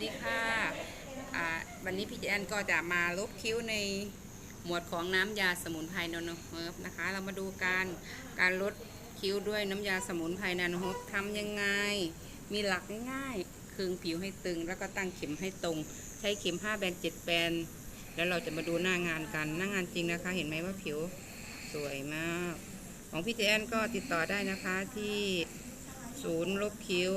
ดีค่ะวันนี้พี่แอนก็จะมาลบคิ้วในหมวดของน้ำยาสมุนไพรนาโนเฮิร์บนะคะ เรามาดูการการลดคิ้วด้วยน้ำยาสมุนไพรนาโนเฮิร์บทำยังไง มีหลักง่ายๆคึงผิวให้ตึง แล้วก็ตั้งเข็มให้ตรง ใช้เข็ม5แบน7แบนแล้วเราจะมาดูหน้างานกันหน้างานจริงนะคะ เห็นไหมว่าผิวสวยมาก ของพี่แอนก็ติดต่อได้นะคะที่ศูนย์ลบคิ้ว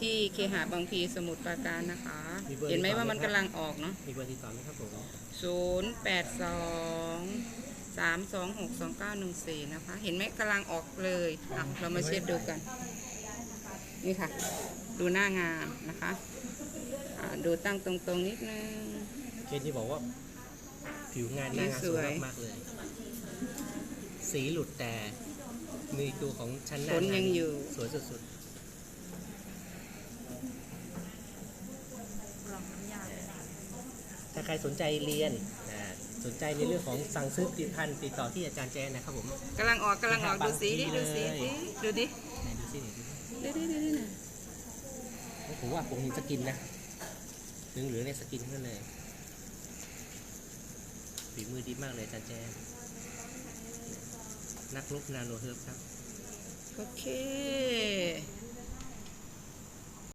ที่เคหะบางพลีสมุทรปราการนะคะ มีเบอร์เห็นไหมติดต่อว่ามันไหมครับกำลังออกเนาะมีเบอร์ติดต่อไหมครับผมศูนย์แปดสองสามสองหกสองเก้าหนึ่งสี่นะคะ เห็นไหมกำลังออกเลยอะเรามาเช็ดดูกัน นี่ค่ะ ดูหน้างานนะคะอ่าดูตั้งตรงๆนิดนึงเกณฑ์ที่บอกว่าผิวงานหนี่น้างานสสววย ยมากๆเลย สีหลุดแต่มีตัวของชั้นหน้าขนยังอยู่ สวยสุด ถ้าใครสนใจเรียนอ่าสนใจในเรื่องของสั่งซื้อผลิตภัณฑ์ติดต่อที่อาจารย์แจนนะครับผม กำลังออกกำลังออกดูสีดิบางทีดูสีเลยดิดูดิไหนดูสิไหนดูสิดูดิดูดิน่ะผมว่าผมเห็นสกินนะเหลืองเหลืองๆในสกินทั้งนั้นเลยฝีมือดีมากเลยอาจารย์แจนนักลบนาโนเฮิร์บครับ โอเค